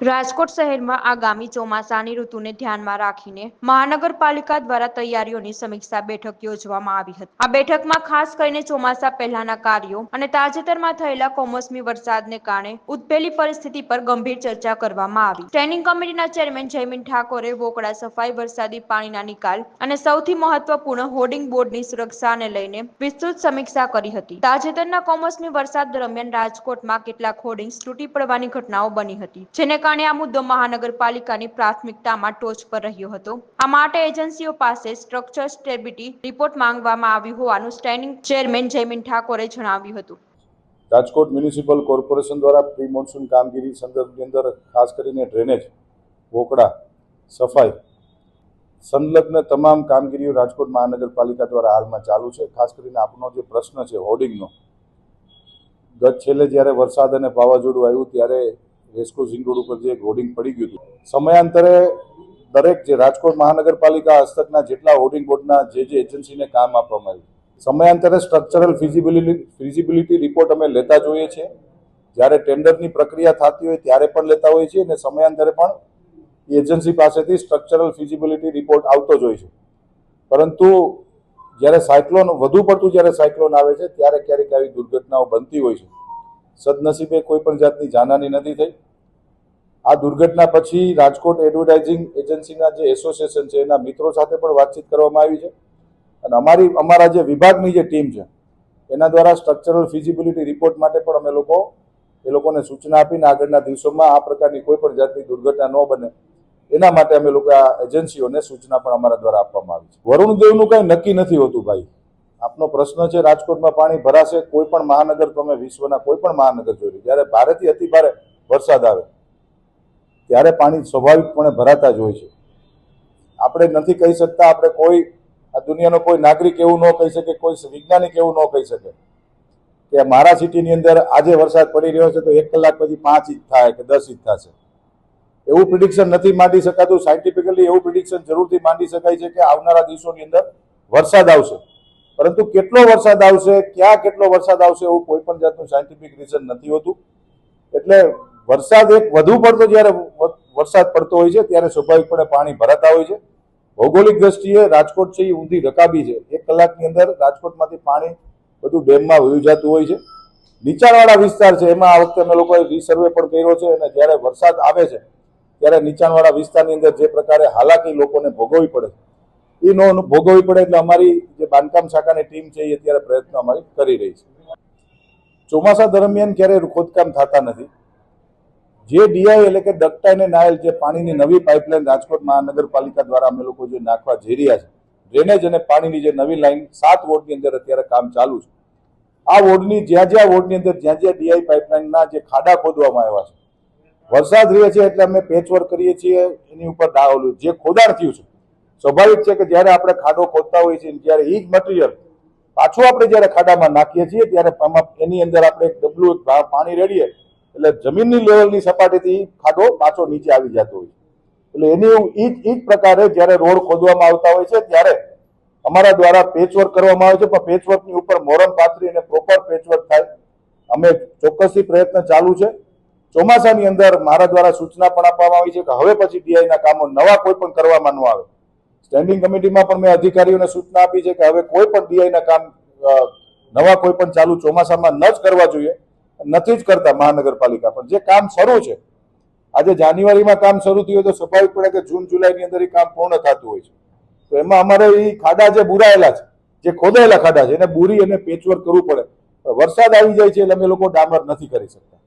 રાજકોટ શહેરમાં આગામી ચોમાસાની ઋતુને ધ્યાનમાં રાખીને મહાનગરપાલિકા દ્વારા તૈયારીઓની સમીક્ષા બેઠક યોજવામાં આવી હતી. આ બેઠકમાં ખાસ કરીને ચોમાસા પહેલાના કાર્યો અને તાજેતરમાં થયેલા કમોસમી વરસાદને કારણે ઉદભેલી પરિસ્થિતિ પર ગંભીર ચર્ચા કરવામાં આવી. સ્ટેન્ડિંગ કમિટીના ચેરમેન જયમીન ઠાકોરે વોકડા સફાઈ, વરસાદી પાણીના નિકાલ અને સૌથી મહત્વપૂર્ણ હોર્ડિંગ બોર્ડની સુરક્ષાને લઈને વિસ્તૃત સમીક્ષા કરી હતી. તાજેતરના કમોસમી વરસાદ દરમિયાન રાજકોટમાં કેટલાક હોર્ડિંગ્સ તૂટી પડવાની ઘટનાઓ બની હતી, જેને કારણે આ મુદ્દો મહાનગરપાલિકાની પ્રાથમિકતામાં ટોચ પર રહ્યો હતો. આ માટે એજન્સીઓ પાસે સ્ટ્રક્ચર સ્ટેબિલિટી રિપોર્ટ માંગવામાં આવ્યું હોવાનું સ્ટેન્ડિંગ ચેરમેન જયમીન ઠાકોરે જણાવ્યું હતું. રાજકોટ મ્યુનિસિપલ કોર્પોરેશન દ્વારા પ્રી મોન્સૂન કામગીરી સંદર્ભની અંદર ખાસ કરીને ડ્રેનેજ વોકડા સફાઈ, સંલગ્ન તમામ કામગીરીઓ રાજકોટ મહાનગરપાલિકા દ્વારા હાલમાં ચાલુ છે. ખાસ કરીને આપનો જે પ્રશ્ન છે, હોર્ડિંગનો. ગત છેલ્લે જ્યારે વરસાદ અને વાવાઝોડું આવ્યું ત્યારે રેસ્કો ઝિંગ રોડ ઉપર જે હોર્ડિંગ પડી ગયું હતું. સમયાંતરે દરેક જે રાજકોટ મહાનગરપાલિકા હસ્તકના જેટલા હોર્ડિંગ બોર્ડના જે જે એજન્સીને કામ આપવામાં આવ્યું સમયાંતરે સ્ટ્રક્ચરલ ફિઝિબિલિટી ફિઝિબિલિટી રિપોર્ટ અમે લેતા જોઈએ છીએ જ્યારે ટેન્ડરની પ્રક્રિયા થતી હોય ત્યારે પણ લેતા હોઈએ છીએ અને સમયાંતરે પણ એજન્સી પાસેથી સ્ટ્રક્ચરલ ફિઝિબિલિટી રિપોર્ટ આવતો જ હોય છે. પરંતુ જ્યારે સાયક્લોન વધુ પડતું જ્યારે સાયક્લોન આવે છે, ત્યારે ક્યારેક આવી દુર્ઘટનાઓ બનતી હોય છે. સદનસીબે કોઈ પણ જાતની જાનહાની નથી થઈ. આ દુર્ઘટના પછી રાજકોટ એડવર્ટાઇઝિંગ એજન્સીના જે એસોસિએશન છે, એના મિત્રો સાથે પણ વાતચીત કરવામાં આવી છે. અને અમારી, અમારા જે વિભાગની જે ટીમ છે, એના દ્વારા સ્ટ્રક્ચરલ ફિઝિબિલિટી રિપોર્ટ માટે પણ અમે લોકો, એ લોકોને સૂચના આપીને આગળના દિવસોમાં આ પ્રકારની કોઈ પણ જાતની દુર્ઘટના ન બને. એના માટે અમે લોકો આ એજન્સીઓને સૂચના પણ અમારા દ્વારા આપવામાં આવી છે. વરુણદેવનું કંઈ નક્કી નથી હોતું ભાઈ. આપનો પ્રશ્ન છે, રાજકોટમાં પાણી ભરાશે, કોઈ પણ મહાનગર તમે વિશ્વના કોઈ પણ મહાનગર જોઈ જ્યારે ભારેથી અતિ ભારે વરસાદ આવે, ત્યારે પાણી સ્વાભાવિકપણે ભરાતા જ હોય છે. આપણે નથી કહી શકતા, આપણે કોઈ, આ દુનિયાનો કોઈ નાગરિક એવું ન કહી શકે, કોઈ વૈજ્ઞાનિક એવું ન કહી શકે કે મારા સિટીની અંદર આજે વરસાદ પડી રહ્યો છે, તો એક કલાક પછી પાંચ ઇંચ થાય કે દસ ઇંચ થશે. એવું પ્રિડિક્શન નથી માંડી શકાતું. સાયન્ટિફિકલી એવું પ્રિડિક્શન જરૂરથી માંડી શકાય છે કે આવનારા દિવસોની અંદર વરસાદ આવશે. પરંતુ કેટલો વરસાદ આવશે, ક્યાં કેટલો વરસાદ આવશે એવું કોઈ પણ જાતનું સાયન્ટિફિક રીઝન નથી હોતું. એટલે વરસાદ એક વધુ પડતો જ્યારે વરસાદ પડતો હોય છે, ત્યારે સ્વાભાવિકપણે પાણી ભરાતા હોય છે. ભૌગોલિક દ્રષ્ટિએ રાજકોટ છે એ ઊંધી રકાબી છે. એક કલાકની અંદર રાજકોટમાંથી પાણી બધું ડેમમાં વહી જતું હોય છે. નીચાણવાળા વિસ્તાર છે, એમાં આ વખતે અમે લોકોએ રીસર્વે પણ કર્યો છે અને જ્યારે વરસાદ આવે છે, ત્યારે નીચાણવાળા વિસ્તારની અંદર જે પ્રકારે હાલાકી લોકોને ભોગવવી પડે એ નો ભોગવવી પડે એટલે અમારી જે બાંધકામ શાખાની ટીમ છે એ અત્યારે પ્રયત્નો અમારી કરી રહી છે. ચોમાસા દરમિયાન ક્યારેય ખોદકામ થતા નથી. જે ડીઆઈ એટલે કે ડકટાઈને નાયલ જે પાણીની નવી પાઇપલાઇન રાજકોટ મહાનગરપાલિકા દ્વારા અમે લોકો જે નાખવા જઈ રહ્યા છે, ડ્રેનેજ અને પાણીની જે નવી લાઈન સાત વોર્ડની અંદર અત્યારે કામ ચાલુ છે. આ વોર્ડની, જ્યાં જ્યાં વોર્ડની અંદર જ્યાં જ્યાં ડીઆઈ પાઇપલાઇનના જે ખાડા ખોદવામાં આવ્યા છે. વરસાદ રહે છે એટલે અમે પેચવર્ક કરીએ છીએ, એની ઉપર જે ખોદાણ થયું છે સ્વાભાવિક છે કે જ્યારે આપણે ખાડો ખોદતા હોઈએ છીએ ત્યારે એ જ મટીરિયલ પાછું આપણે જ્યારે ખાડામાં નાખીએ છીએ, ત્યારે એની અંદર આપણે એક ડબલું પાણી રેડીએ. એટલે જમીનની લેવલની સપાટીથી ખાડો પાછો નીચે આવી જતો હોય એટલે એની એ જ જ પ્રકારે જ્યારે રોડ ખોદવામાં આવતા હોય છે, ત્યારે અમારા દ્વારા પેચવર્ક કરવામાં આવે છે, પણ પેચવર્કની ઉપર મોરમ પાથરી અને પ્રોપર પેચવર્ક થાય. અમે ચોક્કસથી પ્રયત્ન ચાલુ છે. ચોમાસાની અંદર મારા દ્વારા સૂચના પણ આપવામાં આવી છે કે હવે પછી ડીઆઈના કામો નવા કોઈ પણ કરવામાં ન આવે. સ્ટેન્ડિંગ કમિટીમાં પણ મેં અધિકારીઓને સૂચના આપી છે કે હવે કોઈ પણ ડીઆઈના કામ નવા કોઈ પણ ચાલુ ચોમાસામાં ન જ કરવા જોઈએ. નથી જ કરતા મહાનગરપાલિકા પણ. જે કામ શરૂ છે, આજે જાન્યુઆરીમાં કામ શરૂ થયું તો સ્વાભાવિક પડે કે જૂન, જુલાઈની અંદર એ કામ પૂર્ણ થતું હોય છે. તો એમાં અમારે એ ખાડા જે બુરાયેલા છે, જે ખોદાયેલા ખાડા છે, એને બુરી અને પેચવર્ક કરવું પડે. વરસાદ આવી જાય છે એટલે અમે લોકો ડામર નથી કરી શકતા.